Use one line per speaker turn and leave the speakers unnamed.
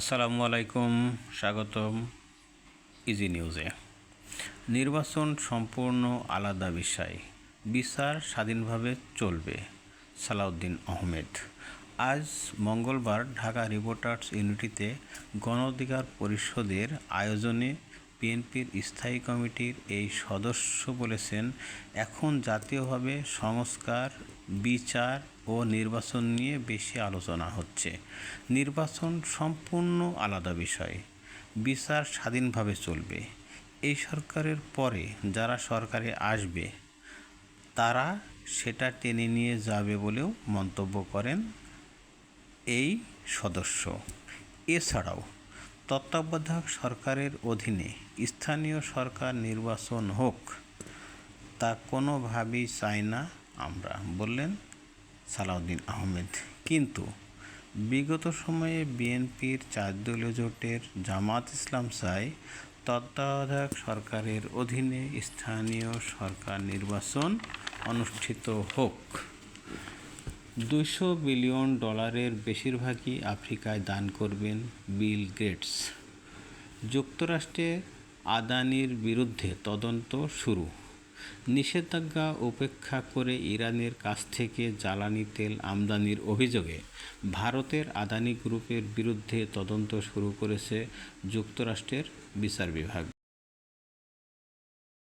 আসসালামু আলাইকুম, স্বাগতম ইজি নিউজে নির্বাচন সম্পূর্ণ আলাদা বিষয়। বিচার স্বাধীনভাবে চলবে, সালাউদ্দিন আহমেদ। আজ মঙ্গলবার ঢাকা রিপোর্টার্স ইউনিটিতে গণ অধিকার পরিষদের আয়োজনে বিএনপির স্থায়ী কমিটির এই সদস্য বলেছেন, এখন জাতীয়ভাবে সংস্কার, বিচার ও নির্বাচন নিয়ে বেশি আলোচনা হচ্ছে। নির্বাচন সম্পূর্ণ আলাদা বিষয়। বিচার স্বাধীনভাবে চলবে। এই সরকারের পরে যারা সরকারে আসবে, তারা সেটা টেনে নিয়ে যাবে বলেও মন্তব্য করেন এই সদস্য। এছাড়াও, তত্ত্বাবধায়ক সরকারের অধীনে স্থানীয় সরকার নির্বাচন হোক, তা কোনোভাবেই চাই না আমরা, বললেন সালাউদ্দিন আহমেদ। কিন্তু বিগত সময়ে বিএনপির চার দলীয় জোটের জামাত ইসলাম চায় তত্ত্বাবধায়ক সরকারের অধীনে স্থানীয় সরকার নির্বাচন অনুষ্ঠিত হোক। দুইশো বিলিয়ন ডলারের বেশিরভাগই আফ্রিকায় দান করবেন বিল গেটস। যুক্তরাষ্ট্রে আদানির বিরুদ্ধে তদন্ত শুরু। নিষেধাজ্ঞা উপেক্ষা করে ইরানের কাছ থেকে জ্বালানি তেল আমদানির অভিযোগে ভারতের আদানি গ্রুপের বিরুদ্ধে তদন্ত শুরু করেছে যুক্তরাষ্ট্রের বিচার বিভাগ।